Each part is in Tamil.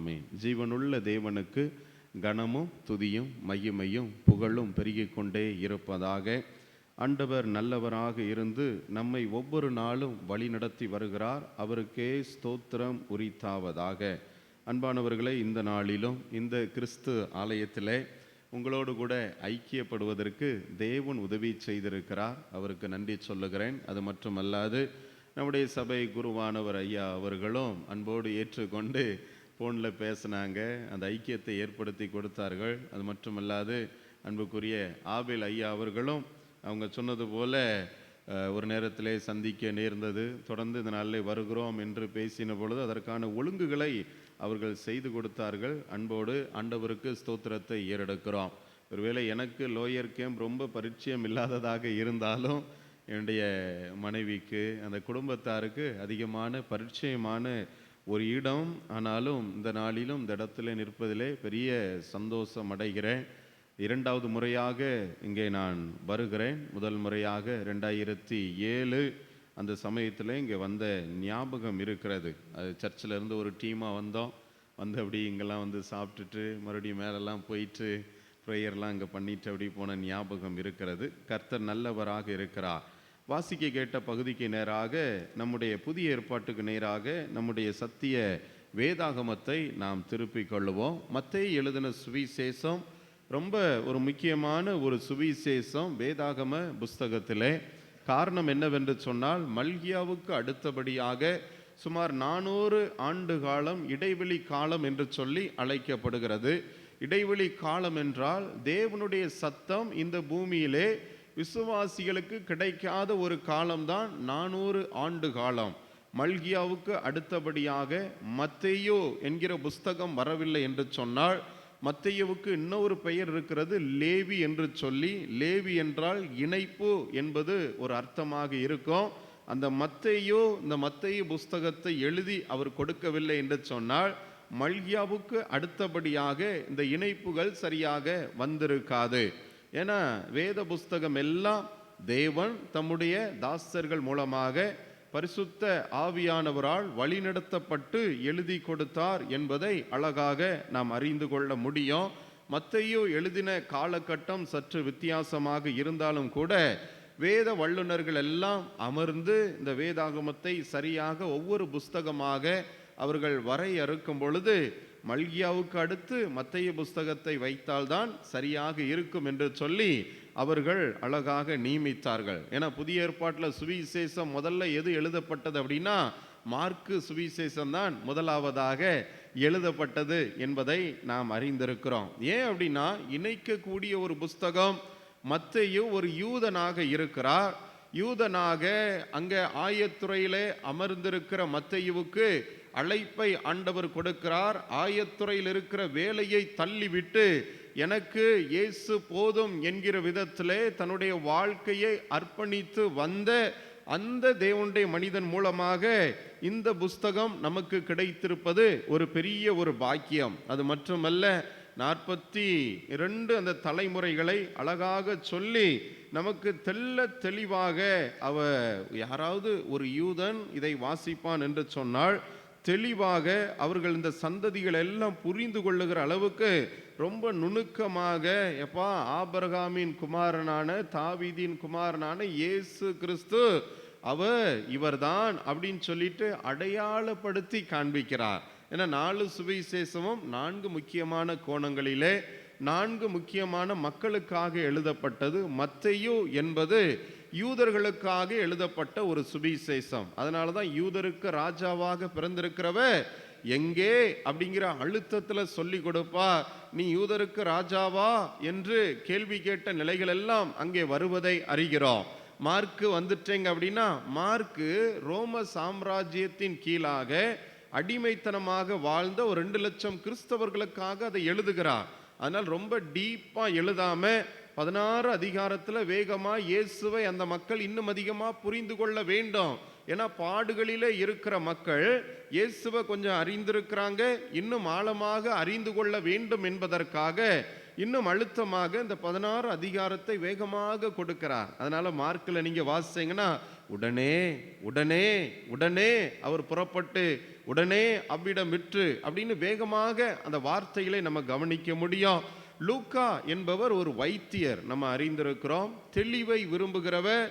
ஆமென். ஜீவனுள்ள தேவனுக்கு கனமும் துதியும் மையமையும் புகழும் பெருகிக் கொண்டே இருப்பதாக. ஆண்டவர் நல்லவராக இருந்து நம்மை ஒவ்வொரு நாளும் வழி நடத்தி வருகிறார். அவருக்கே ஸ்தோத்திரம் உரித்தாவதாக. அன்பானவர்களை இந்த நாளிலும் இந்த கிறிஸ்து ஆலயத்திலே உங்களோடு கூட ஐக்கியப்படுவதற்கு தேவன் உதவி செய்திருக்கிறார். அவருக்கு நன்றி சொல்லுகிறேன். அது மட்டுமல்லாது நம்முடைய சபை குருவானவர் ஐயா அவர்களும் அன்போடு ஏற்றுக்கொண்டு ஃபோனில் பேசினாங்க. அந்த ஐக்கியத்தை ஏற்படுத்தி கொடுத்தார்கள். அது மட்டுமல்லாது அன்புக்குரிய ஆபில் ஐயா அவர்களும் அவங்க சொன்னது போல் ஒரு நேரத்திலே சந்திக்க நேர்ந்தது. தொடர்ந்து இந்த நாளிலே வருகிறோம் என்று பேசின பொழுது அதற்கான ஒழுங்குகளை அவர்கள் செய்து கொடுத்தார்கள். அன்போடு ஆண்டவருக்கு ஸ்தோத்திரத்தை ஏறெடுக்கிறோம். ஒருவேளை எனக்கு லோயர் கேம்ப் ரொம்ப பரிச்சயம் இல்லாததாக இருந்தாலும் என்னுடைய மனைவிக்கு அந்த குடும்பத்தாருக்கு அதிகமான பரிச்சயமான ஒரு இடம் ஆனாலும் இந்த நாளிலும் இந்த இடத்துல நிற்பதிலே பெரிய சந்தோஷம் அடைகிறேன். இரண்டாவது முறையாக இங்கே நான் வருகிறேன். முதல் முறையாக ரெண்டாயிரத்தி ஏழு அந்த சமயத்தில் இங்கே வந்த ஞாபகம் இருக்கிறது. அது சர்ச்சில் இருந்து ஒரு டீமாக வந்தோம். வந்து அப்படி இங்கெல்லாம் வந்து சாப்பிட்டுட்டு மறுபடியும் மேலெல்லாம் போயிட்டு ப்ரேயர்லாம் இங்கே பண்ணிட்டு அப்படி போன ஞாபகம் இருக்கிறது. கர்த்தர் நல்லவராக இருக்கிறார். வாசிக்க கேட்ட பகுதிக்கு நேராக நம்முடைய புதிய ஏற்பாட்டுக்கு நேராக நம்முடைய சத்திய வேதாகமத்தை நாம் திருப்பிக் கொள்ளுவோம். மத்தேயு எழுதின சுவிசேஷம் ரொம்ப ஒரு முக்கியமான ஒரு சுவிசேஷம் வேதாகம புஸ்தகத்திலே. காரணம் என்னவென்று சொன்னால் மல்கியாவுக்கு அடுத்தபடியாக சுமார் நானூறு ஆண்டு காலம் இடைவெளி காலம் என்று சொல்லி அழைக்கப்படுகிறது. இடைவெளி காலம் என்றால் தேவனுடைய சத்தம் இந்த பூமியிலே விசுவாசிகளுக்கு கிடைக்காத ஒரு காலம்தான் நானூறு ஆண்டு காலம். மல்கியாவுக்கு அடுத்தபடியாக மத்தையோ என்கிற புஸ்தகம் வரவில்லை என்று சொன்னால் மத்தையவுக்கு இன்னொரு பெயர் இருக்கிறது லேவி என்று சொல்லி லேவி என்றால் இணைப்பு என்பது ஒரு அர்த்தமாக இருக்கும். அந்த மத்தையோ இந்த மத்தைய புஸ்தகத்தை எழுதி அவர் கொடுக்கவில்லை என்று சொன்னால் மல்கியாவுக்கு அடுத்தபடியாக இந்த இணைப்புகள் சரியாக வந்திருக்காது. ஏன்னா வேத புஸ்தகம் எல்லாம் தேவன் தம்முடைய தாசர்கள் மூலமாக பரிசுத்த ஆவியானவரால் வழிநடத்தப்பட்டு எழுதி கொடுத்தார் என்பதை அழகாக நாம் அறிந்து கொள்ள முடியும். மத்தையோ எழுதின காலகட்டம் சற்று வித்தியாசமாக இருந்தாலும் கூட வேத வல்லுனர்கள் எல்லாம் அமர்ந்து இந்த வேதாகமத்தை சரியாக ஒவ்வொரு புஸ்தகமாக அவர்கள் வரையறுக்கும் பொழுது மல்கியாவுக்கு அடுத்து மத்திய புஸ்தகத்தை வைத்தால்தான் சரியாக இருக்கும் என்று சொல்லி அவர்கள் அழகாக நியமித்தார்கள். ஏன்னா புதிய ஏற்பாட்டில் சுவிசேஷம் முதல்ல எது எழுதப்பட்டது அப்படின்னா மார்க்கு சுவிசேஷம் தான் முதலாவதாக எழுதப்பட்டது என்பதை நாம் அறிந்திருக்கிறோம். ஏன் அப்படின்னா இணைக்கக்கூடிய ஒரு புஸ்தகம் மத்தையு ஒரு யூதனாக இருக்கிறார். யூதனாக அங்கே ஆயத்துறையிலே அமர்ந்திருக்கிற மத்தையுவுக்கு அழைப்பை ஆண்டவர் கொடுக்கிறார். ஆயத்துறையில் இருக்கிற வேலையை தள்ளிவிட்டு எனக்கு இயேசு போதும் என்கிற விதத்திலே தன்னுடைய வாழ்க்கையை அர்ப்பணித்து வந்த அந்த தேவனுடைய மனிதன் மூலமாக இந்த புஸ்தகம் நமக்கு கிடைத்திருப்பது ஒரு பெரிய ஒரு பாக்கியம். அது மட்டுமல்ல நாற்பத்தி இரண்டு அந்த தலைமுறைகளை அழகாக சொல்லி நமக்கு தெல்ல தெளிவாக அவ யாராவது ஒரு யூதன் இதை வாசிப்பான் என்று சொன்னால் தெளிவாக அவர்கள் இந்த சந்ததிகள் எல்லாம் புரிந்து கொள்ளுகிற அளவுக்கு ரொம்ப நுணுக்கமாக எப்பா ஆபரகாமின் குமாரனான தாவீதின் குமாரனான இயேசு கிறிஸ்து அவர் இவர்தான் அப்படின்னு சொல்லிட்டு அடையாளப்படுத்தி காண்பிக்கிறார். ஏன்னா நாலு சுவிசேஷமும் நான்கு முக்கியமான கோணங்களிலே நான்கு முக்கியமான மக்களுக்காக எழுதப்பட்டது. மத்தையு என்பது யூதர்களுக்காக எழுதப்பட்ட ஒரு சுபிசேஷம் அதனால தான் யூதருக்கு ராஜாவாக பிறந்திருக்கிறவ எங்கே அப்படிங்கிற அழுத்தத்தில் சொல்லி கொடுப்பா நீ யூதருக்கு ராஜாவா? என்று கேள்வி கேட்ட நிலைகள் எல்லாம் அங்கே வருவதை அறிகிறோம். மார்க்கு வந்துட்டேங்க அப்படின்னா மார்க்கு ரோம சாம்ராஜ்யத்தின் கீழாக அடிமைத்தனமாக வாழ்ந்த ஒரு ரெண்டு லட்சம் கிறிஸ்தவர்களுக்காக அதை எழுதுகிறார் அதனால் ரொம்ப டீப்பாக எழுதாமல் பதினாறு அதிகாரத்தில் வேகமாக இயேசுவை அந்த மக்கள் இன்னும் அதிகமாக புரிந்து கொள்ள வேண்டும். ஏன்னா பாடுகளிலே இருக்கிற மக்கள் இயேசுவை கொஞ்சம் அறிந்திருக்கிறாங்க இன்னும் ஆழமாக அறிந்து கொள்ள வேண்டும் என்பதற்காக இன்னும் அழுத்தமாக இந்த பதினாறு அதிகாரத்தை வேகமாக கொடுக்கிறார். அதனால் மார்க்கில் நீங்கள் வாசிச்சீங்கன்னா உடனே உடனே உடனே அவர் புறப்பட்டு உடனே அவ்விடம் விற்று அப்படின்னு வேகமாக அந்த வார்த்தைகளை நம்ம கவனிக்க முடியும். லூக்கா என்பவர் ஒரு வைத்தியர். நம்ம அறிந்திருக்கிறோம். தெளிவை விரும்புகிறவர்.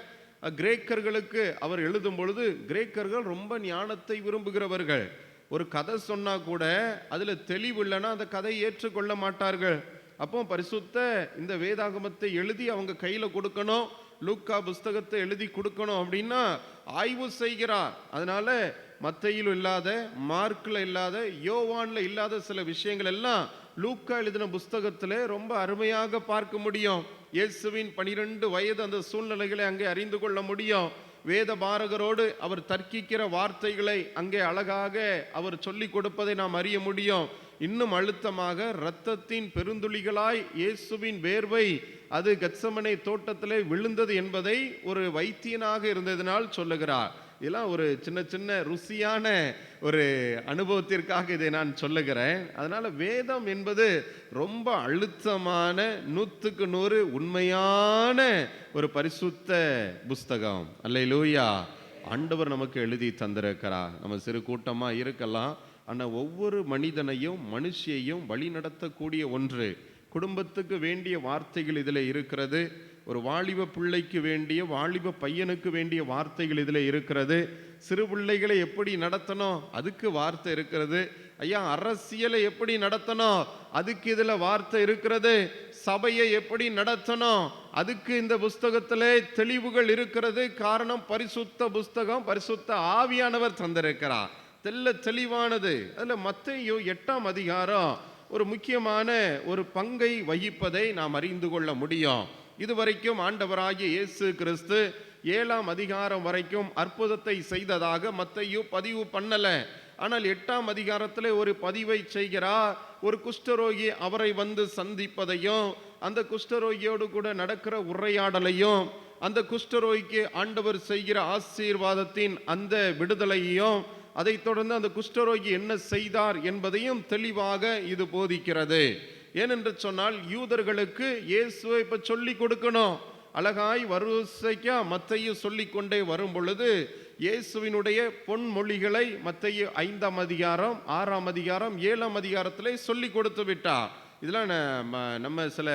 கிரேக்கர்களுக்கு அவர் எழுதும் பொழுது கிரேக்கர்கள் ரொம்ப ஞானத்தை விரும்புகிறவர்கள். ஒரு கதை சொன்னால் கூட அதில் தெளிவு இல்லைன்னா அந்த கதையை ஏற்றுக்கொள்ள மாட்டார்கள். அப்போ பரிசுத்த இந்த வேதாகமத்தை எழுதி அவங்க கையில் கொடுக்கணும். லூக்கா புஸ்தகத்தை எழுதி கொடுக்கணும் அப்படின்னா ஆய்வு செய்கிறார். அதனால் மத்தையில் இல்லாத மார்க்கில் இல்லாத யோவானில் இல்லாத சில விஷயங்கள் எல்லாம் லூக்கா எழுதின புஸ்தகத்தில் ரொம்ப அருமையாக பார்க்க முடியும். இயேசுவின் பனிரெண்டு வயது அந்த சூழ்நிலைகளை அங்கே அறிந்து கொள்ள முடியும். வேத பாரகரோடு அவர் தர்க்கிக்கிற வார்த்தைகளை அங்கே அழகாக அவர் சொல்லி கொடுப்பதை நாம் அறிய முடியும். இன்னும் அழுத்தமாக இரத்தத்தின் பெருந்துளிகளாய் இயேசுவின் வேர்வை அது கச்சமனை தோட்டத்திலே விழுந்தது என்பதை ஒரு வைத்தியனாக இருந்ததினால் சொல்லுகிறார். இதெல்லாம் ஒரு சின்ன சின்ன ருசியான ஒரு அனுபவத்திற்காக இதை நான் சொல்லுகிறேன். அதனால் வேதம் என்பது ரொம்ப அழுத்தமான நூற்றுக்கு நூறு உண்மையான ஒரு பரிசுத்த புஸ்தகம். அல்ல லூயா ஆண்டவர் நமக்கு எழுதி தந்திருக்கிறார். நம்ம சிறு கூட்டமாக இருக்கலாம். ஆனால் ஒவ்வொரு மனிதனையும் மனுஷியையும் வழிநடத்தக்கூடிய ஒன்று. குடும்பத்துக்கு வேண்டிய வார்த்தைகள் இதில் இருக்கிறது. ஒரு வாலிப பிள்ளைக்கு வேண்டிய வாலிப பையனுக்கு வேண்டிய வார்த்தைகள் இதில் இருக்கிறது. சிறு பிள்ளைகளை எப்படி நடத்தணும்? அதுக்கு வார்த்தை இருக்கிறது. ஐயா அரசியலை எப்படி நடத்தணும்? அதுக்கு இதில் வார்த்தை இருக்கிறது. சபையை எப்படி நடத்தணும்? அதுக்கு இந்த புஸ்தகத்திலே தெளிவுகள் இருக்கிறது. காரணம் பரிசுத்த புஸ்தகம் பரிசுத்த ஆவியானவர் தந்திருக்கிறார். தெல்ல தெளிவானது. அதில் மத்தேயு எட்டாம் அதிகாரம் ஒரு முக்கியமான ஒரு பங்கை வகிப்பதை நாம் அறிந்து கொள்ள முடியும். இதுவரைக்கும் ஆண்டவராகிய இயேசு கிறிஸ்து ஏழாம் அதிகாரம் வரைக்கும் அற்புதத்தை செய்ததாக மத்தையு பதிவு பண்ணலை. ஆனால் எட்டாம் அதிகாரத்தில் ஒரு பதிவை செய்கிறார் ஒரு குஷ்டரோகி அவரை வந்து சந்திப்பதையும் அந்த குஷ்டரோகியோடு கூட நடக்கிற உரையாடலையும் அந்த குஷ்டரோகிக்கு ஆண்டவர் செய்கிற ஆசீர்வாதத்தின் அந்த விடுதலையையும் அதைத் தொடர்ந்து அந்த குஷ்டரோகி என்ன செய்தார் என்பதையும் தெளிவாக இது போதிக்கிறது. ஏனென்று சொன்னால் யூதர்களுக்கு இயேசுவை இப்போ சொல்லி கொடுக்கணும். அழகாய் வரிசைக்கா மத்தையும் சொல்லி கொண்டே வரும் பொழுது இயேசுவினுடைய பொன்மொழிகளை மத்தைய ஐந்தாம் அதிகாரம் ஆறாம் அதிகாரம் ஏழாம் அதிகாரத்திலே சொல்லி கொடுத்து விட்டார். இதெல்லாம் நம்ம நம்ம சில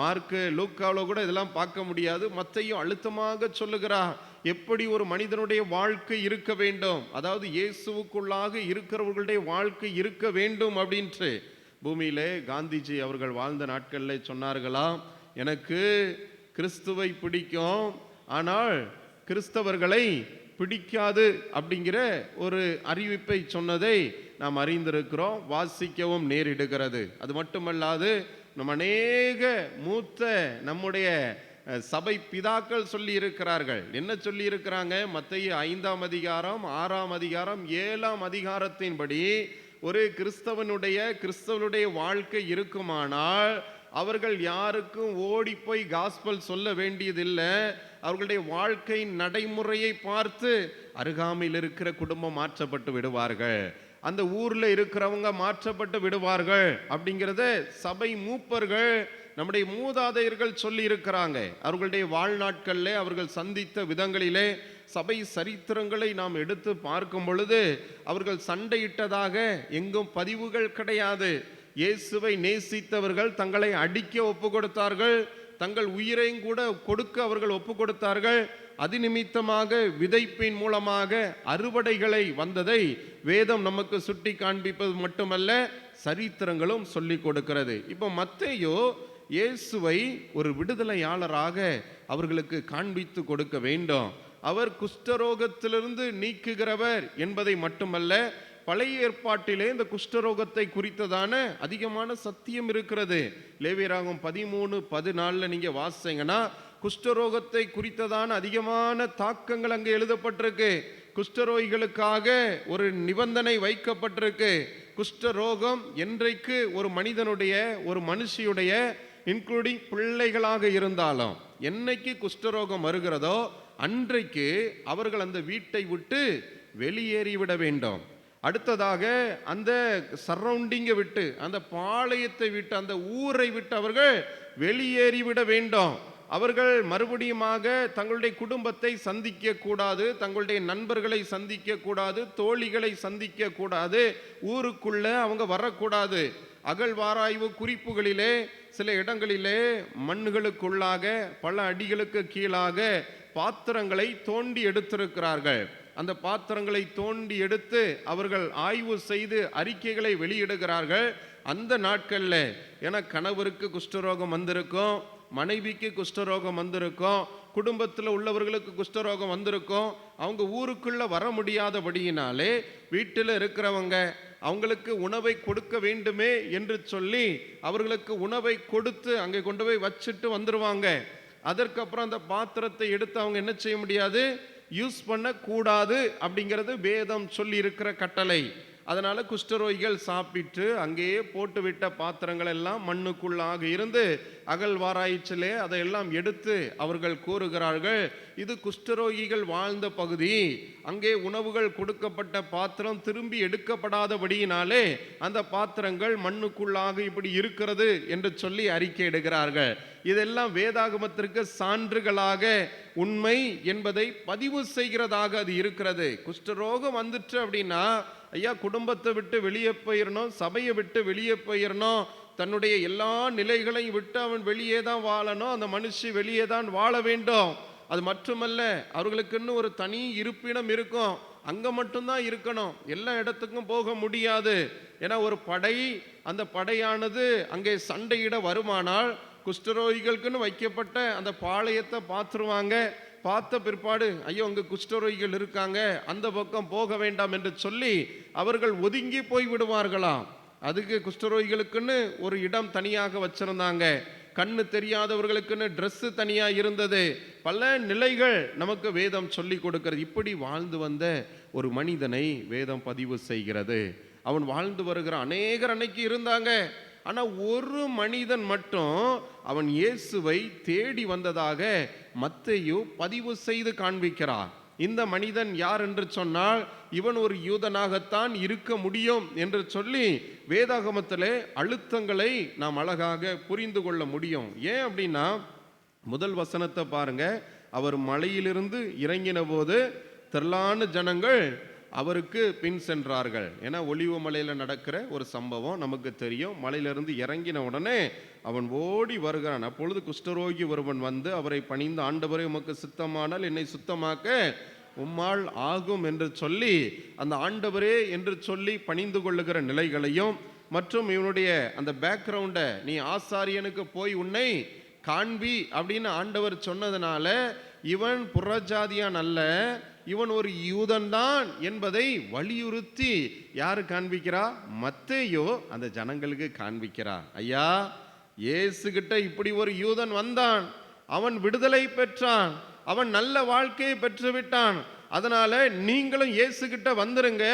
மார்க்கு லூக்காவில் கூட இதெல்லாம் பார்க்க முடியாது. மத்தையும் அழுத்தமாக சொல்லுகிறார். எப்படி ஒரு மனிதனுடைய வாழ்க்கை இருக்க வேண்டும்? அதாவது இயேசுவுக்குள்ளாக இருக்கிறவர்களுடைய வாழ்க்கை இருக்க வேண்டும் அப்படின்ட்டு. பூமியிலே காந்திஜி அவர்கள் வாழ்ந்த நாட்களில் சொன்னார்களாம் எனக்கு கிறிஸ்துவை பிடிக்கும் ஆனால் கிறிஸ்தவர்களை பிடிக்காது அப்படிங்கிற ஒரு அறிவிப்பை சொன்னதை நாம் அறிந்திருக்கிறோம் வாசிக்கவும் நேரிடுகிறது. அது மட்டுமல்லாது நம் அநேக மூத்த நம்முடைய சபை பிதாக்கள் சொல்லி இருக்கிறார்கள் என்ன சொல்லி இருக்கிறாங்க மத்திய ஐந்தாம் அதிகாரம் ஆறாம் அதிகாரம் ஏழாம் அதிகாரத்தின்படி ஒரு கிறிஸ்தவனுடைய கிறிஸ்தவனுடைய வாழ்க்கை இருக்குமானால் அவர்கள் யாருக்கும் ஓடி போய் காஸ்பல் சொல்ல வேண்டியதில்லை. அவர்களுடைய வாழ்க்கை நடைமுறையை பார்த்து அருகாமையில் இருக்கிற குடும்பம் மாற்றப்பட்டு விடுவார்கள். அந்த ஊரில் இருக்கிறவங்க மாற்றப்பட்டு விடுவார்கள் அப்படிங்கிறத சபை மூப்பர்கள் நம்முடைய மூதாதையர்கள் சொல்லி இருக்கிறாங்க அவர்களுடைய வாழ்நாட்களிலே அவர்கள் சந்தித்த விதங்களிலே சபை சரித்திரங்களை நாம் எடுத்து பார்க்கும் பொழுது அவர்கள் சண்டையிட்டதாக எங்கும் பதிவுகள் கிடையாது. இயேசுவை நேசித்தவர்கள் தங்களை அடிக்க ஒப்பு கொடுத்தார்கள். தங்கள் உயிரையும் கூட கொடுக்க அவர்கள் ஒப்பு கொடுத்தார்கள். அது நிமித்தமாக விதைப்பின் மூலமாக அறுவடைகளை வந்ததை வேதம் நமக்கு சுட்டி காண்பிப்பது மட்டுமல்ல சரித்திரங்களும் சொல்லி கொடுக்கிறது. இப்போ மத்தேயோ இயேசுவை ஒரு விடுதலையாளராக அவர்களுக்கு காண்பித்து கொடுக்க வேண்டும். அவர் குஷ்டரோகத்திலிருந்து நீக்குகிறவர் என்பதை மட்டுமல்ல பழைய ஏற்பாட்டிலே இந்த குஷ்டரோகத்தை குறித்ததான அதிகமான சத்தியம் இருக்கிறது. லேவியராகும் பதிமூணு பதினாலில் நீங்கள் வாசிங்கன்னா குஷ்டரோகத்தை குறித்ததான அதிகமான தாக்கங்கள் அங்கே எழுதப்பட்டிருக்கு. குஷ்டரோகிகளுக்காக ஒரு நிபந்தனை வைக்கப்பட்டிருக்கு. குஷ்டரோகம் என்றைக்கு ஒரு மனிதனுடைய ஒரு மனுஷியுடைய இன்க்ளூடிங் பிள்ளைகளாக இருந்தாலும் என்னைக்கு குஷ்டரோகம் வருகிறதோ அன்றைக்கு அவர்கள் அந்த வீட்டை விட்டு வெளியேறிவிட வேண்டும். அடுத்ததாக அந்த சரௌண்டிங்கை விட்டு அந்த பாளையத்தை விட்டு அந்த ஊரை விட்டு அவர்கள் வெளியேறிவிட வேண்டும். அவர்கள் மறுபடியுமாக தங்களுடைய குடும்பத்தை சந்திக்க கூடாது தங்களுடைய நண்பர்களை சந்திக்க கூடாது தோழிகளை சந்திக்க கூடாது ஊருக்குள்ள அவங்க வரக்கூடாது. அகழ்வாராய்வு குறிப்புகளிலே சில இடங்களிலே மண்ணுகளுக்குள்ளாக பல அடிகளுக்கு கீழாக பாத்திரங்களை தோண்டி எடுத்திருக்கிறார்கள். அந்த பாத்திரங்களை தோண்டி எடுத்து அவர்கள் ஆய்வு செய்து அறிக்கைகளை வெளியிடுகிறார்கள். அந்த நாட்களில் என கணவருக்கு குஷ்டரோகம் வந்திருக்கும் மனைவிக்கு குஷ்டரோகம் வந்திருக்கும் குடும்பத்தில் உள்ளவர்களுக்கு குஷ்டரோகம் வந்திருக்கும். அவங்க ஊருக்குள்ளே வர முடியாதபடியினாலே வீட்டில் இருக்கிறவங்க அவங்களுக்கு உணவை கொடுக்க வேண்டுமே என்று சொல்லி அவர்களுக்கு உணவை கொடுத்து அங்கே கொண்டு போய் வச்சுட்டு வந்துடுவாங்க அதற்கப்புறம் அந்த பாத்திரத்தை எடுத்து அவங்க என்ன செய்ய முடியாது? யூஸ் பண்ணக்கூடாது அப்படிங்கிறது வேதம் சொல்லி இருக்கிற கட்டளை. அதனால் குஷ்டரோகிகள் சாப்பிட்டு அங்கேயே போட்டுவிட்ட பாத்திரங்கள் எல்லாம் மண்ணுக்குள்ளாக இருந்து அகழ்வாராய்ச்சிலே அதையெல்லாம் எடுத்து அவர்கள் கூறுகிறார்கள். இது குஷ்டரோகிகள் வாழ்ந்த பகுதி. அங்கே உணவுகள் கொடுக்கப்பட்ட பாத்திரம் திரும்பி எடுக்கப்படாதபடியினாலே அந்த பாத்திரங்கள் மண்ணுக்குள்ளாக இப்படி இருக்கிறது என்று சொல்லி அறிக்கையிடுகிறார்கள். இதெல்லாம் வேதாகமத்திற்கு சான்றுகளாக உண்மை என்பதை பதிவு செய்கிறதாக அது இருக்கிறது. குஷ்டரோகம் வந்துட்டு அப்படின்னா ஐயா குடும்பத்தை விட்டு வெளியே போயிடணும் சபையை விட்டு வெளியே போயிடணும் தன்னுடைய எல்லா நிலைகளையும் விட்டு அவன் வெளியே தான் வாழணும். அந்த மனுஷி வெளியே தான் வாழ வேண்டும். அது மட்டுமல்ல அவர்களுக்குன்னு ஒரு தனி இருப்பிடம் இருக்கும். அங்கே மட்டும்தான் இருக்கணும். எல்லா இடத்துக்கும் போக முடியாது. ஏன்னா ஒரு படை அந்த படையானது அங்கே சண்டையிட வருமானால் குஷ்டரோகிகளுக்குன்னு வைக்கப்பட்ட அந்த பாளையத்தை பார்த்துருவாங்க. பார்த்த பிற்பாடு ஐயோ அங்கே குஷ்டரோகிகள் இருக்காங்க அந்த பக்கம் போக வேண்டாம் என்று சொல்லி அவர்கள் ஒதுங்கி போய் விடுவார்களாம். அதுக்கு குஷ்டரோகிகளுக்குன்னு ஒரு இடம் தனியாக வச்சிருந்தாங்க. கண்ணு தெரியாதவர்களுக்குன்னு ட்ரெஸ்ஸு தனியாக இருந்தது. பல நிலைகள் நமக்கு வேதம் சொல்லி கொடுக்கிறது. இப்படி வாழ்ந்து வந்த ஒரு மனிதனை வேதம் பதிவு செய்கிறது. அவன் வாழ்ந்து வருகிற அநேகர் அன்னைக்கு இருந்தாங்க. ஆனால் ஒரு மனிதன் மட்டும் அவன் இயேசுவை தேடி வந்ததாக மத்தேயு பதிவு செய்து காண்பிக்கிறார். இந்த மனிதன் யார் என்று சொன்னால் இவன் ஒரு யூதனாகத்தான் இருக்க முடியும் என்று சொல்லி வேதாகமத்திலே அழுத்தங்களை நாம் அழகாக புரிந்து கொள்ள முடியும். ஏன் அப்படின்னா முதல் வசனத்தை பாருங்க. அவர் மலையிலிருந்து இறங்கின போது திரளான ஜனங்கள் அவருக்கு பின் சென்றார்கள். ஏன்னா ஒளிவு மலையில் நடக்கிற ஒரு சம்பவம் நமக்கு தெரியும். மலையிலிருந்து இறங்கின உடனே அவன் ஓடி வருகிறான். அப்பொழுது குஷ்டரோகி ஒருவன் வந்து அவரை பணிந்து ஆண்டவரே உமக்கு சுத்தமானால் என்னை சுத்தமாக்க உம்மால் ஆகும் என்று சொல்லி அந்த ஆண்டவரே என்று சொல்லி பணிந்து கொள்ளுகிற நிலைகளையும் மற்றும் இவனுடைய அந்த பேக்ரவுண்டை நீ ஆசாரியனுக்கு போய் உன்னை காண்பி அப்படின்னு ஆண்டவர் சொன்னதுனால இவன் புறஜாதியான் அல்ல இவன் ஒரு யூதன்தான் என்பதை வலியுறுத்தி யாரு காண்பிக்கிறா? மத்தையோ அந்த ஜனங்களுக்கு காண்பிக்கிறா. ஐயா இயேசுகிட்ட இப்படி ஒரு யூதன் வந்தான். அவன் விடுதலை பெற்றான். அவன் நல்ல வாழ்க்கையை பெற்று விட்டான் அதனால நீங்களும் இயேசுகிட்ட வந்துருங்க.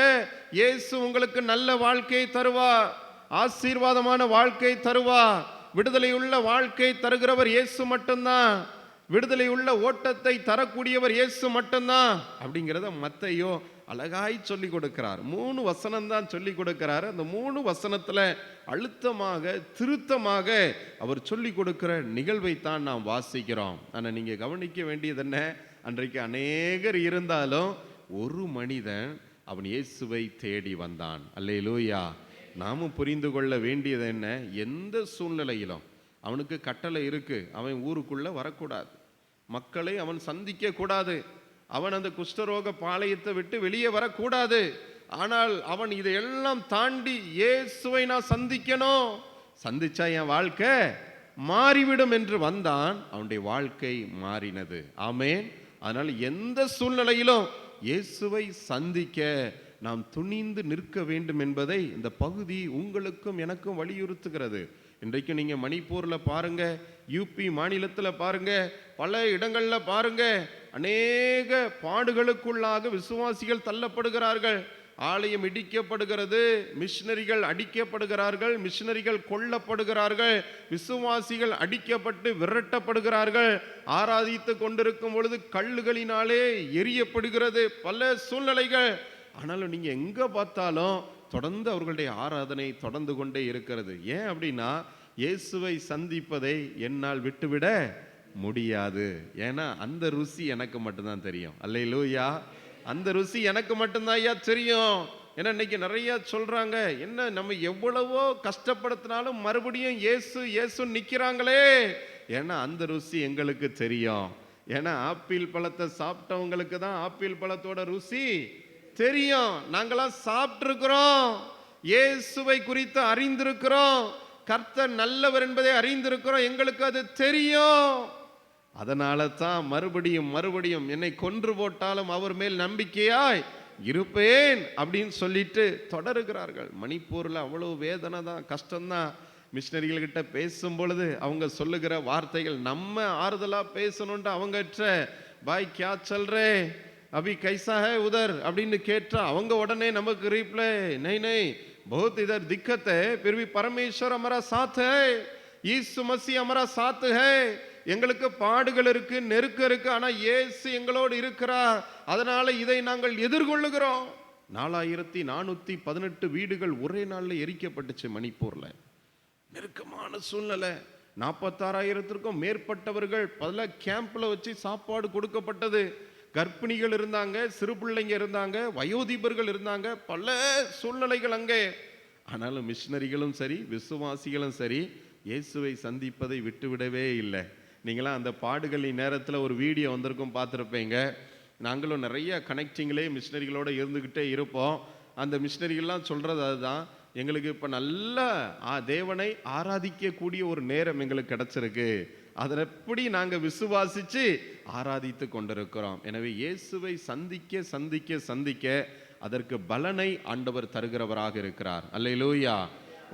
இயேசு உங்களுக்கு நல்ல வாழ்க்கையை தருவா. ஆசீர்வாதமான வாழ்க்கை தருவா. விடுதலையுள்ள வாழ்க்கை தருகிறவர் இயேசு மட்டும்தான். விடுதலை உள்ள ஓட்டத்தை தரக்கூடியவர் இயேசு மட்டும்தான் அப்படிங்கிறத மத்தையோ அழகாய் சொல்லி கொடுக்கிறார். மூணு வசனம் தான் சொல்லி கொடுக்கிறார். அந்த மூணு வசனத்தில் அழுத்தமாக திருத்தமாக அவர் சொல்லி கொடுக்கிற நிகழ்வை தான் நாம் வாசிக்கிறோம். ஆனால் நீங்கள் கவனிக்க வேண்டியது என்ன அன்றைக்கு அநேகர் இருந்தாலும் ஒரு மனிதன் அவன் இயேசுவை தேடி வந்தான். அல்லேலூயா. நாமும் புரிந்து கொள்ள வேண்டியது என்ன எந்த சூழ்நிலையிலும். அவனுக்கு கட்டளை இருக்குது அவன் ஊருக்குள்ளே வரக்கூடாது. மக்களை அவன் சந்திக்க கூடாது. அவன் அந்த குஷ்டரோக பாளையத்தை விட்டு வெளியே வரக்கூடாது. ஆனால் அவன் இதையெல்லாம் தாண்டி இயேசுவை நான் சந்திக்கணும். சந்திச்சா என் வாழ்க்கை மாறிவிடும் என்று வந்தான். அவனுடைய வாழ்க்கை மாறினது. ஆமேன். அதனால் எந்த சூழ்நிலையிலும் இயேசுவை சந்திக்க நாம் துணிந்து நிற்க வேண்டும் என்பதை இந்த பகுதி உங்களுக்கும் எனக்கும் வலியுறுத்துகிறது. இன்றைக்கு நீங்கள் மணிப்பூரில் பாருங்கள் யூபி மாநிலத்தில் பாருங்கள் பல இடங்களில் பாருங்கள் அநேக பாடுகளுக்குள்ளாக விசுவாசிகள் தள்ளப்படுகிறார்கள். ஆலயம் இடிக்கப்படுகிறது மிஷினரிகள் அடிக்கப்படுகிறார்கள் மிஷினரிகள் கொல்லப்படுகிறார்கள் விசுவாசிகள் அடிக்கப்பட்டு விரட்டப்படுகிறார்கள். ஆராதித்து கொண்டிருக்கும் பொழுது கல்லுகளினாலே எரியப்படுகிறது பல சூழ்நிலைகள். ஆனாலும் நீங்கள் எங்கே பார்த்தாலும் தொடர்ந்து அவர்களுடைய ஆராதனை தொடர்ந்து கொண்டே இருக்கிறது. ஏன் அப்படின்னா இயேசுவை சந்திப்பதை என்னால் விட்டுவிட முடியாது. ஏன்னா அந்த ருசி எனக்கு மட்டும்தான் தெரியும். அல்லையிலூயா அந்த ருசி எனக்கு மட்டும்தான் ஐயா தெரியும். ஏன்னா இன்னைக்கு நிறைய சொல்றாங்க என்ன நம்ம எவ்வளவோ கஷ்டப்படுத்தினாலும் மறுபடியும் ஏசு ஏசு நிற்கிறாங்களே ஏன்னா அந்த ருசி எங்களுக்கு தெரியும். ஏன்னா ஆப்பிள் பழத்தை சாப்பிட்டவங்களுக்கு தான் ஆப்பிள் பழத்தோட ருசி. தெரியும். நாங்களாம் சாப்பிட்ருக்குறோம் இயேசுவை குறித்து அறிந்திருக்கிறோம். கர்த்தர் நல்லவர் என்பதை அறிந்திருக்கிறோம். எங்களுக்கு அது தெரியும். அதனால தான் மறுபடியும் மறுபடியும் என்னை கொன்று போட்டாலும் அவர் மேல் நம்பிக்கையாய் இருப்பேன் அப்படின்னு சொல்லிட்டு தொடருகிறார்கள். மணிப்பூரில் அவ்வளவு வேதனை தான் கஷ்டம்தான். மிஷினரிகள்கிட்ட பேசும் பொழுது அவங்க சொல்லுகிற வார்த்தைகள் நம்ம ஆறுதலாக பேசணுன்ட்டு அவங்கற்ற பாய் கியா சொல்றே? அபி கைசா ஹே உதர் அப்படின்னு கேட்டா அவங்க உடனே நமக்கு ரீப்ளே நை நை बहुत इधर दिक्कत है फिर भी परमेश्वर हमारा साथ है यीशु मसीह हमारा साथ है எங்களுக்கு பாடுகள் இருக்கு நெருக்கம் இருக்கு ஆனா இயேசு எங்களோடு இருக்கிறார் அதனால இதை நாங்கள் எதிர்கொள்ளுகிறோம் நாலாயிரத்தி நானூத்தி பதினெட்டு வீடுகள் ஒரே நாள்ல எரிக்கப்பட்டுச்சு மணிப்பூர்ல நெருக்கமான சூழ்நிலை நாற்பத்தாறாயிரத்திற்கும் மேற்பட்டவர்கள் பல கேம்ப்ல வச்சு சாப்பாடு கொடுக்கப்பட்டது கர்ப்பிணிகள் இருந்தாங்க சிறு பிள்ளைங்க இருந்தாங்க வயோதிபர்கள் இருந்தாங்க பல சூழ்நிலைகள் அங்கே. ஆனாலும் மிஷினரிகளும் சரி விசுவாசிகளும் சரி இயேசுவை சந்திப்பதை விட்டுவிடவே இல்லை. நீங்களாம் அந்த பாடுகளின் நேரத்தில் ஒரு வீடியோ வந்திருக்கும் பார்த்துருப்பீங்க. நாங்களும் நிறைய கனெக்டிங்லேயே மிஷினரிகளோட இருந்துக்கிட்டே இருப்போம். அந்த மிஷினரிகள்லாம் சொல்கிறது அதுதான். எங்களுக்கு இப்போ நல்ல ஆ தேவனை ஆராதிக்கக்கூடிய ஒரு நேரம் எங்களுக்கு கிடச்சிருக்கு. அதை எப்படி நாங்கள் விசுவாசித்து ஆராதித்து கொண்டிருக்கிறோம். எனவே இயேசுவை சந்திக்க சந்திக்க சந்திக்க அதற்கு பலனை ஆண்டவர் தருகிறவராக இருக்கிறார். அல்லையிலூயா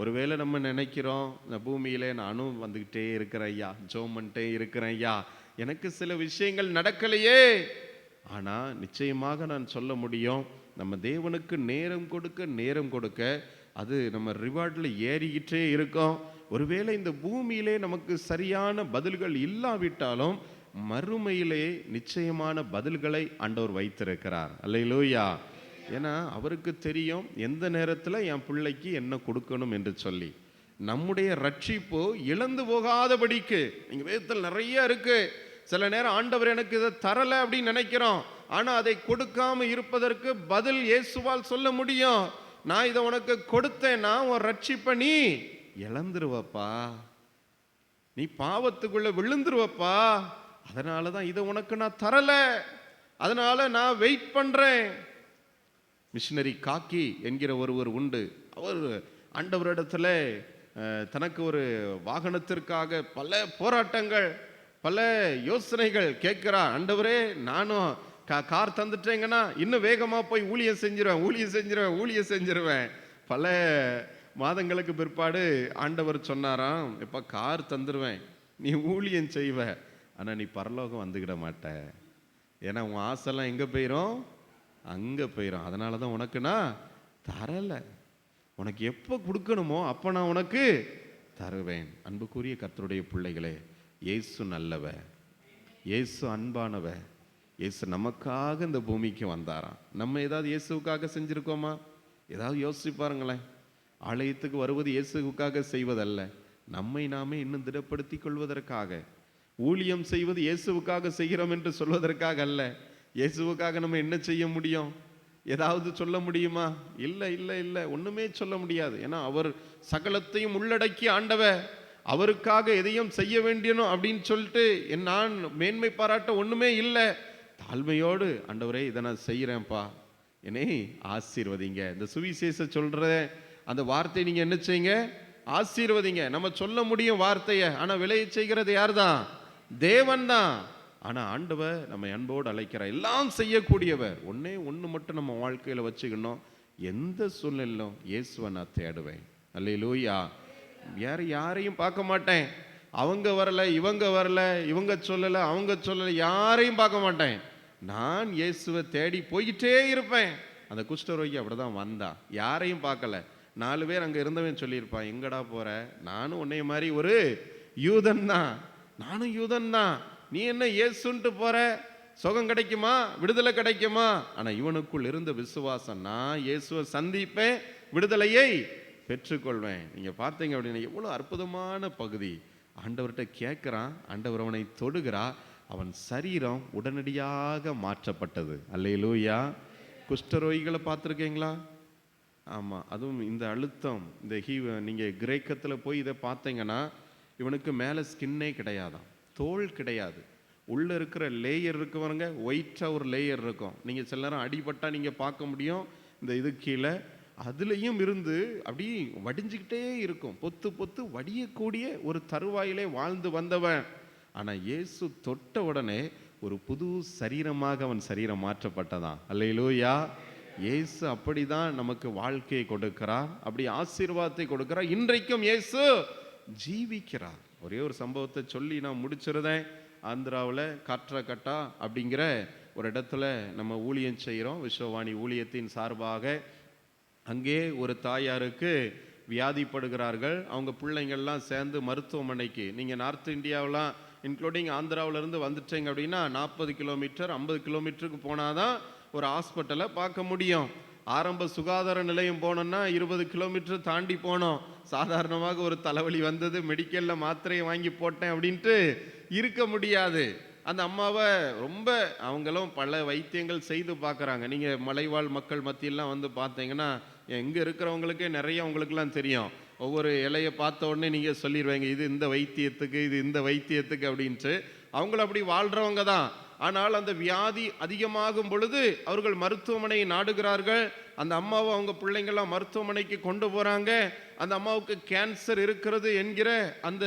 ஒருவேளை நம்ம நினைக்கிறோம் இந்த பூமியிலே நானும் வந்துக்கிட்டே இருக்கிறேன் ஐயா ஜோம் பண்ணிட்டே இருக்கிறேன் ஐயா. எனக்கு சில விஷயங்கள் நடக்கலையே. ஆனால் நிச்சயமாக நான் சொல்ல முடியும் நம்ம தேவனுக்கு நேரம் கொடுக்க நேரம் கொடுக்க அது நம்ம ரிவார்டில் ஏறிக்கிட்டே இருக்கோம். ஒருவேளை இந்த பூமியிலே நமக்கு சரியான பதில்கள் இல்லாவிட்டாலும் மறுமையிலே நிச்சயமான பதில்களை ஆண்டவர் வைத்திருக்கிறார். அல்லையிலோயா ஏன்னா அவருக்கு தெரியும் எந்த நேரத்தில் என் பிள்ளைக்கு என்ன கொடுக்கணும் என்று சொல்லி. நம்முடைய ரட்சிப்பு இழந்து போகாதபடிக்கு. நீங்க வேதத்தில் நிறைய இருக்குது சில நேரம் ஆண்டவர் எனக்கு இதை தரலை அப்படின்னு நினைக்கிறோம். ஆனால் அதை கொடுக்காம இருப்பதற்கு பதில் இயேசுவால் சொல்ல முடியும். நான் இதை உனக்கு கொடுத்தேன்னா உன் ரட்சிப்பை நீ. இழந்துருவப்பா. நீ பாவத்துக்குள்ளே விழுந்துருவப்பா. அதனால தான் இதை உனக்கு நான் தரலை. அதனால் நான் வெயிட் பண்ணுறேன் மிஷினரி காக்கி என்கிற ஒருவர் உண்டு. அவர் ஆண்டவரிடத்தில் தனக்கு ஒரு வாகனத்திற்காக பல போராட்டங்கள் பல யோசனைகள் கேட்குறா ஆண்டவரே நானும் கா கார் தந்துட்டேங்கன்னா இன்னும் வேகமாக போய் ஊழியம் செஞ்சிருவேன் ஊழியம் செஞ்சிருவேன் ஊழியம் செஞ்சிருவேன். பல மாதங்களுக்கு பிற்பாடு ஆண்டவர் சொன்னாராம் இப்போ கார் தந்துடுவேன் நீ ஊழியம் செய்வ. ஆனால் நீ பரலோகம் வந்துக்கிட மாட்ட. ஏன்னா உன் ஆசைலாம் எங்கே போயிடும் அங்கே போயிடும் அதனால தான் உனக்கு நான் தரலை. உனக்கு எப்போ கொடுக்கணுமோ அப்போ நான் உனக்கு தருவேன். அன்புக்குரிய கர்த்தருடைய பிள்ளைகளே இயேசு நல்லவ. இயேசு அன்பானவ. இயேசு நமக்காக இந்த பூமிக்கு வந்தாராம். நம்ம ஏதாவது இயேசுவுக்காக செஞ்சுருக்கோமா? ஏதாவது யோசிச்சு பாருங்களேன். ஆலயத்துக்கு வருவது இயேசுவுக்காக செய்வதல்ல. நம்மை நாமே இன்னும் திடப்படுத்தி கொள்வதற்காக ஊழியம் செய்வது இயேசுவுக்காக செய்கிறோம் என்று சொல்வதற்காக அல்ல. இயேசுவுக்காக நம்ம என்ன செய்ய முடியும்? ஏதாவது சொல்ல முடியுமா? இல்லை இல்லை இல்லை. ஒன்றுமே சொல்ல முடியாது. ஏன்னா அவர் சகலத்தையும் உள்ளடக்கி ஆண்டவர். அவருக்காக எதையும் செய்ய வேண்டியனும் அப்படின்னு சொல்லிட்டு என் நான் மேன்மை பாராட்ட ஒன்றுமே இல்லை. தாழ்மையோடு ஆண்டவரே இதை நான் செய்கிறேன்ப்பா. என்னை ஆசீர்வதிங்க. இந்த சுவிசேஷ சொல்கிறேன் அந்த வார்த்தை நீங்கள் என்ன செய்யுங்க? ஆசீர்வதிங்க. நம்ம சொல்ல முடியும் வார்த்தையை. ஆனால் விளைய செய்கிறது யார்தான்? தேவன் தான் ஆனால் ஆண்டவர் நம்ம அன்போடு அழைக்கிறார். எல்லாம் செய்யக்கூடியவர். ஒன்றே ஒன்று மட்டும் நம்ம வாழ்க்கையில் வச்சுக்கணும். எந்த சூழ்நிலையிலும் இயேசுவை நான் தேடுவேன். அல்லையிலூயா வேற யாரையும் பார்க்க மாட்டேன். அவங்க வரல இவங்க வரல இவங்க சொல்லலை அவங்க சொல்லலை யாரையும் பார்க்க மாட்டேன். நான் இயேசுவை தேடி போய்கிட்டே இருப்பேன். அந்த குஷ்டரோகி அப்படிதான் வந்தா. யாரையும் பார்க்கல. நாலு பேர் அங்கே இருந்தவன் சொல்லியிருப்பான் எங்கடா போகிற நானும் உன்னைய மாதிரி ஒரு யூதன் தான். நானும் யூதன் தான். நீ என்ன ஏசுன்ட்டு போகிற சுகம் கிடைக்குமா? விடுதலை கிடைக்குமா? ஆனால் இவனுக்குள் இருந்த விசுவாசம் நான் இயேசுவை சந்திப்பேன் விடுதலையை பெற்றுக்கொள்வேன். நீங்கள் பார்த்தீங்க அப்படின்னா எவ்வளோ அற்புதமான பகுதி. ஆண்டவர்கிட்ட கேட்குறான் ஆண்டவர் அவனை தொடுகிறா. அவன் சரீரம் உடனடியாக மாற்றப்பட்டது. அல்லையிலூயா குஷ்டரோகிகளை பார்த்துருக்கீங்களா? ஆமாம் அதுவும் இந்த அழுத்தம் இந்த ஹீ நீங்கள் கிரேக்கத்தில் போய் இதை பார்த்தீங்கன்னா இவனுக்கு மேலே ஸ்கின்னே கிடையாதான் தோல் கிடையாது. உள்ளே இருக்கிற லேயர் இருக்கவங்க ஒயிட்டாக ஒரு லேயர் இருக்கும். நீங்கள் சில நேரம் அடிபட்டால் நீங்கள் பார்க்க முடியும் இந்த இது கீழே. அதுலேயும் இருந்து அப்படியே வடிஞ்சுக்கிட்டே இருக்கும். பொத்து பொத்து வடியக்கூடிய ஒரு தருவாயிலே வாழ்ந்து வந்தவன். ஆனால் இயேசு தொட்ட உடனே ஒரு புது சரீரமாக அவன் சரீரம் மாற்றப்பட்டதான் அல்லையிலோயா இயேசு அப்படிதான் நமக்கு வாழ்க்கையை கொடுக்கிறார் அப்படி ஆசீர்வாதத்தை கொடுக்கிறார். இன்றைக்கும் இயேசு ஜீவிக்கிறார். ஒரே ஒரு சம்பவத்தை சொல்லி நான் முடிச்சிருந்தேன். ஆந்திராவில் காற்றக்கட்டா அப்படிங்கிற ஒரு இடத்துல நம்ம ஊழியம் செய்கிறோம் விஸ்வவாணி ஊழியத்தின் சார்பாக அங்கே ஒரு தாயாருக்கு வியாதிப்படுகிறார்கள். அவங்க பிள்ளைங்கள்லாம் சேர்ந்து மருத்துவமனைக்கு நீங்கள் நார்த் இந்தியாவெலாம் இன்க்ளூடிங் ஆந்திராவிலேருந்து வந்துட்டீங்க அப்படின்னா நாற்பது கிலோமீட்டர் ஐம்பது கிலோமீட்டருக்கு போனாதான் ஒரு ஹாஸ்பிட்டலை பார்க்க முடியும். ஆரம்ப சுகாதார நிலையம் போனோம்னா இருபது கிலோமீட்டர் தாண்டி போனோம். சாதாரணமாக ஒரு தலைவலி வந்தது மெடிக்கலில் மாத்திரையை வாங்கி போட்டேன் அப்படின்ட்டு இருக்க முடியாது. அந்த அம்மாவை ரொம்ப அவங்களும் பல வைத்தியங்கள் செய்து பார்க்குறாங்க. நீங்கள் மலைவாழ் மக்கள் மத்தியெல்லாம் வந்து பார்த்தீங்கன்னா எங்கே இருக்கிறவங்களுக்கே நிறைய அவங்களுக்குலாம் தெரியும். ஒவ்வொரு இலையை பார்த்த உடனே நீங்கள் சொல்லிடுவீங்க இது இந்த வைத்தியத்துக்கு இது இந்த வைத்தியத்துக்கு அப்படின்ட்டு. அவங்கள அப்படி வாழ்கிறவங்க தான். ஆனால் அந்த வியாதி அதிகமாகும் பொழுது அவர்கள் மருத்துவமனையை நாடுகிறார்கள். அந்த அம்மாவை அவங்க பிள்ளைங்கள்லாம் மருத்துவமனைக்கு கொண்டு போகிறாங்க அந்த அம்மாவுக்கு கேன்சர் இருக்கிறது என்கிற அந்த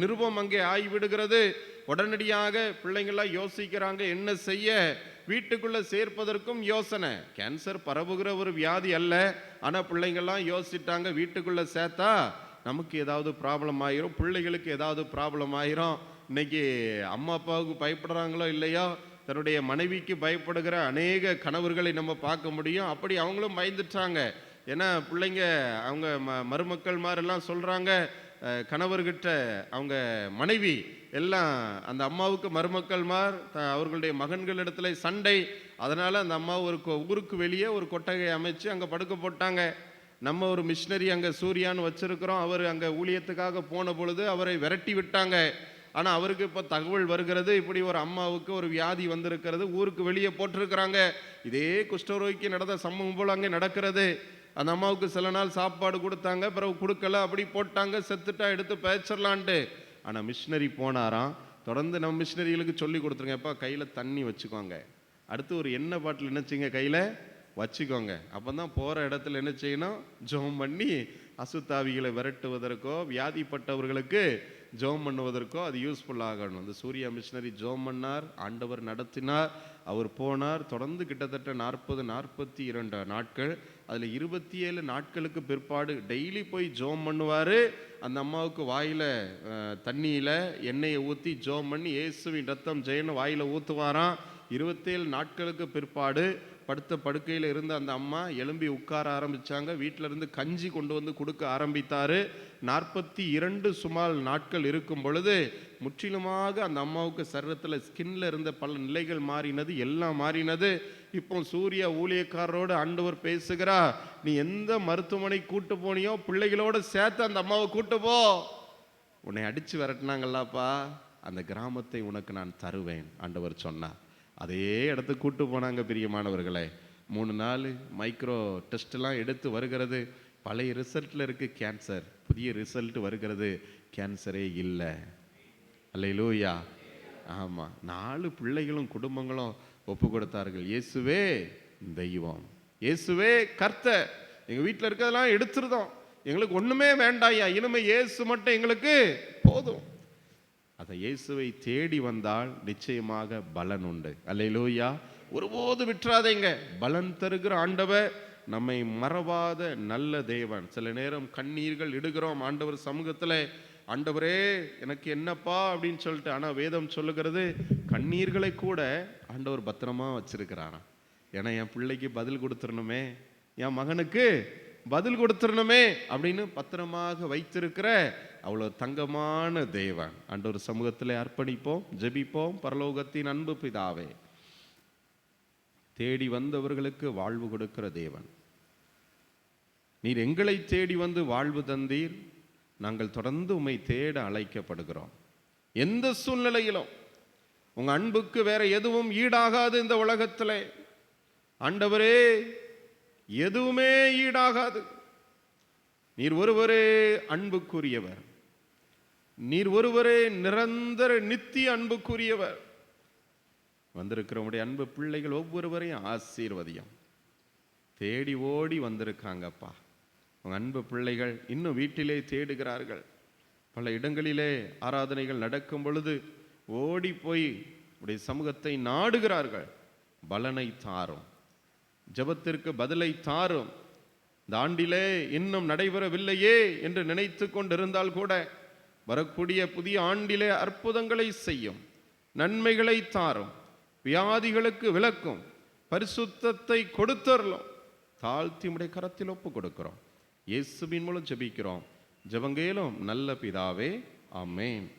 நிருபம் அங்கே ஆகிவிடுகிறது. உடனடியாக பிள்ளைங்கள்லாம் யோசிக்கிறாங்க என்ன செய்ய? வீட்டுக்குள்ளே சேர்ப்பதற்கும் யோசனை. கேன்சர் பரவுகிற ஒரு வியாதி அல்ல. ஆனால் பிள்ளைங்கள்லாம் யோசிச்சிட்டாங்க வீட்டுக்குள்ளே சேர்த்தா நமக்கு ஏதாவது ப்ராப்ளம் ஆயிரும் பிள்ளைகளுக்கு ஏதாவது ப்ராப்ளம் ஆயிரும். இன்னைக்கு அம்மா அப்பாவுக்கு பயப்படுறாங்களோ இல்லையோ தன்னுடைய மனைவிக்கு பயப்படுகிற அநேக கணவர்களை நம்ம பார்க்க முடியும். அப்படி அவங்களும் பயந்துட்டாங்க. ஏன்னா பிள்ளைங்க அவங்க ம மருமக்கள் மாதிரிலாம் சொல்கிறாங்க கணவர்கிட்ட அவங்க மனைவி எல்லாம் அந்த அம்மாவுக்கு மருமக்கள் மார் அவர்களுடைய அவர்களுடைய மகன்களிடத்துல சண்டை. அதனால் அந்த அம்மா ஒரு கொ- ஊருக்கு வெளியே ஒரு கொட்டகை அமைச்சு அங்கே படுக்க போட்டாங்க. நம்ம ஒரு மிஷினரி அங்கே சூர்யான்னு வச்சுருக்கிறோம். அவர் அங்கே ஊழியத்துக்காக போன பொழுது அவரை விரட்டி விட்டாங்க. ஆனால் அவருக்கு இப்போ தகவல் வருகிறது இப்படி ஒரு அம்மாவுக்கு ஒரு வியாதி வந்திருக்கிறது ஊருக்கு வெளியே போட்டிருக்கிறாங்க. இதே குஷ்டரோகிக்கு நடந்த சம்பவம் போல் அங்கே நடக்கிறது. அந்த அம்மாவுக்கு சில நாள் சாப்பாடு கொடுத்தாங்க பிறகு கொடுக்கல அப்படி போட்டாங்க செத்துட்டா எடுத்து பேச்சிடலான்ட்டு. ஆனால் மிஷினரி போனாராம். தொடர்ந்து நம்ம மிஷினரிகளுக்கு சொல்லி கொடுத்துருங்க. எப்போ கையில் தண்ணி வச்சுக்கோங்க. அடுத்து ஒரு எண்ணெய் பாட்டில் என்னச்சிங்க கையில்? வச்சுக்கோங்க. அப்போ தான் போகிற இடத்துல என்ன செய்யணும்? ஜோம் பண்ணி அசுத்தாவிகளை விரட்டுவதற்கோ வியாதிப்பட்டவர்களுக்கு ஜோம் பண்ணுவதற்கோ அது யூஸ்ஃபுல் ஆகணும். இந்த சூர்யா மிஷினரி ஜோம் பண்ணார் ஆண்டவர் நடத்தினார் அவர் போனார். தொடர்ந்து கிட்டத்தட்ட நாற்பது நாற்பத்தி இரண்டு நாட்கள். அதில் இருபத்தி ஏழு நாட்களுக்கு பிற்பாடு டெய்லி போய் ஜோம் பண்ணுவார். அந்த அம்மாவுக்கு வாயில் தண்ணியில் எண்ணெயை ஊற்றி ஜோம் பண்ணி இயேசுவின் ரத்தம் ஜெயன்னு வாயில் ஊற்றுவாராம் இருபத்தேழு நாட்களுக்கு பிற்பாடு படுத்த படுக்கையில் இருந்த அந்த அம்மா எலும்பி உட்கார ஆரம்பித்தாங்க வீட்டில இருந்து கஞ்சி கொண்டு வந்து கொடுக்க ஆரம்பித்தாரு. நாற்பத்தி இரண்டு சுமால் நாட்கள் இருக்கும் பொழுது முற்றிலுமாக அந்த அம்மாவுக்கு சரீரத்தில் ஸ்கின்ல இருந்த பல நிலைகள் மாறினது எல்லாம் மாறினது. இப்போ சூர்யா ஊழியக்காரரோடு ஆண்டவர் பேசுகிறா நீ எந்த மருத்துவமனை கூட்டு போனியோ பிள்ளைகளோட சேர்த்து அந்த அம்மாவை கூட்டு போ. உன்னை அடித்து விரட்டினாங்கல்லப்பா அந்த கிராமத்தை உனக்கு நான் தருவேன் ஆண்டவர் சொன்னார். அதே இடத்துக்கு கூட்டு போனாங்க பிரியமானவர்களே மூணு நாள் மைக்ரோ டெஸ்ட்லாம் எடுத்து வருகிறது. பழைய ரிசல்ட்டில் இருக்குது கேன்சர் புதிய ரிசல்ட் வருகிறது. கேன்சரே இல்லை. அல்லையிலூயா ஆமாம் நாலு பிள்ளைகளும் குடும்பங்களும் ஒப்பு கொடுத்தார்கள். இயேசுவே தெய்வம். இயேசுவே கர்த்த எங்கள் வீட்டில் இருக்கிறதெல்லாம் எடுத்துருதோம். எங்களுக்கு ஒன்றுமே வேண்டாயா? இனிமேல் இயேசு மட்டும் எங்களுக்கு போதும். அதை இயேசுவை தேடி வந்தால் நிச்சயமாக பலன் உண்டு. அல்லையிலூயா ஒருபோது விட்டுறாதீங்க. பலன் தருகிற ஆண்டவர் நம்மை மறவாத நல்ல தேவன். சில நேரம் கண்ணீர்கள் இடுகிறோம் ஆண்டவர் சமூகத்தில். ஆண்டவரே எனக்கு என்னப்பா அப்படின்னு சொல்லிட்டு ஆனால் வேதம் சொல்லுகிறது. கண்ணீர்களை கூட ஆண்டவர் பத்திரமா வச்சிருக்கிறாராம் ஏன்னா என் பிள்ளைக்கு பதில் கொடுத்துடணுமே. என் மகனுக்கு பதில் கொடுத்துடணுமே அப்படின்னு பத்திரமாக வைத்திருக்கிற அவ்வளோ தங்கமான தேவன். அன்றொரு சமூகத்தில் அர்ப்பணிப்போம் ஜெபிப்போம். பரலோகத்தின் அன்பு பிதாவே தேடி வந்தவர்களுக்கு வாழ்வு கொடுக்கிற தேவன். நீர் எங்களை தேடி வந்து வாழ்வு தந்தீர். நாங்கள் தொடர்ந்து உம்மை தேட அழைக்கப்படுகிறோம். எந்த சூழ்நிலையிலும் உங்க அன்புக்கு வேற எதுவும் ஈடாகாது இந்த உலகத்தில். ஆண்டவரே எதுவுமே ஈடாகாது. நீர் ஒருவரே அன்புக்குரியவர். நீர் ஒருவரே நிரந்தர நித்திய அன்புக்குரியவர். வந்திருக்கிறவுடைய அன்பு பிள்ளைகள் ஒவ்வொருவரையும் ஆசீர்வதியம். தேடி ஓடி வந்திருக்காங்கப்பா. உங்கள் அன்பு பிள்ளைகள் இன்னும் வீட்டிலே தேடுகிறார்கள். பல இடங்களிலே ஆராதனைகள் நடக்கும் பொழுது ஓடி போய் உடைய சமூகத்தை நாடுகிறார்கள். பலனை தாரும். ஜெபத்திற்கு பதிலை தாரும். இந்த ஆண்டிலே இன்னும் நடைபெறவில்லையே என்று நினைத்து கொண்டிருந்தால் கூட வரக்கூடிய புதிய ஆண்டிலே அற்புதங்களை செய்யும். நன்மைகளை தாரும். வியாதிகளுக்கு விளக்கும். பரிசுத்தத்தை கொடுத்தரலும். தாழ்த்தி உடைய கரத்தில் ஒப்பு கொடுக்கிறோம். இயேசுவின் மூலம் ஜெபிக்கிறோம். ஜபங்கேலும் நல்ல பிதாவே ஆமென்.